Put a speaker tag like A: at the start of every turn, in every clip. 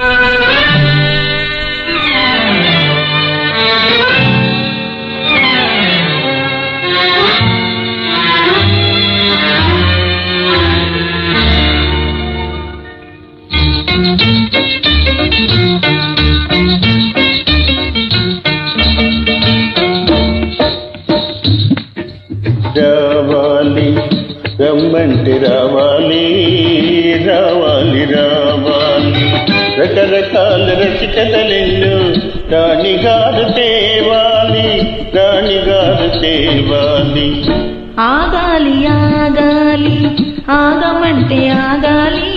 A: రావాలి రమ్మంటే రావాలి. రావాలి రకరకాల రసికతలెన్ను రాణిగారు తేవాలి రాణిగారు తేవాలి.
B: ఆగాలి ఆగాలి ఆగమంటే ఆగాలి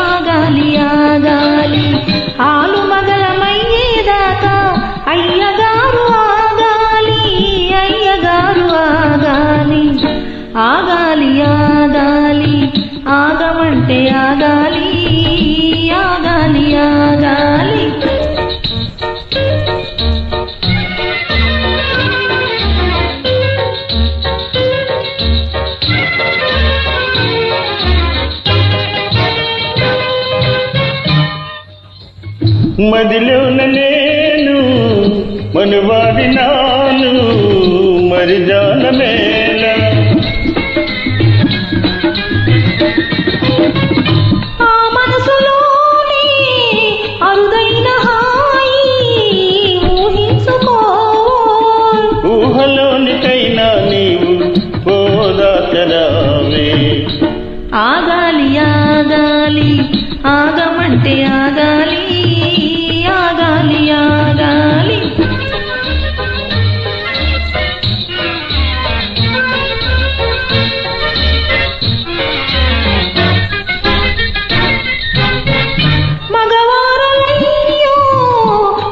B: ఆగాలి ఆగాలి. ఆలు మగలమయ్యేదాకా అయ్యగారు ఆగాలి అయ్యగారు ఆగాలి. ఆగాలి ఆగాలి ఆగమంటే ఆగాలి
A: మదిలోన నేను మనువాడి నాను మరి ఊహలోనికైనా నీవు పోదాచరావే
B: ఆగాలి ఆగాలి ఆగమంటే ఆగాలి. గాలి ఆగాలి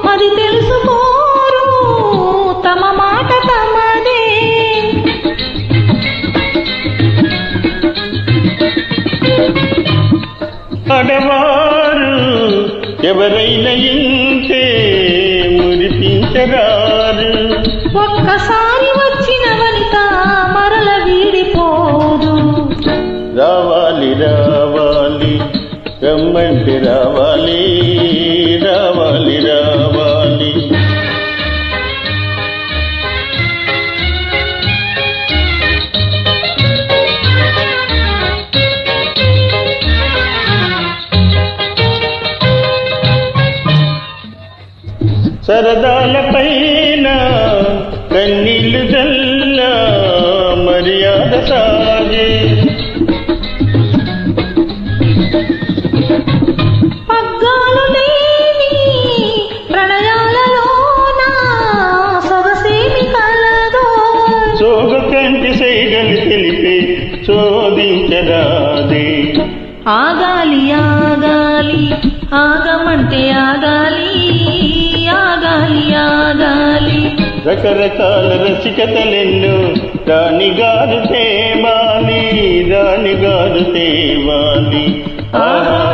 B: మరి తమ మాట
A: ఎవరైనా ఇంతే మురిపించరారు
B: ఒక్కసారి వచ్చిన వనిత మరల వీడిపోదు.
A: రావాలి రావాలి రమ్మంటే రావాలి సరదాల పైన కన్నీళ్ళు జల్ల మర్యాద సాగే. కంటి సైగలు తెలిపే
B: ఆగాలి ఆగాలి ఆగమంటే ఆగాలి.
A: రకరకాల రసికతలెన్నో. రాణిగారు తేవాలి రాణిగారు తేవాలి. ఆహా!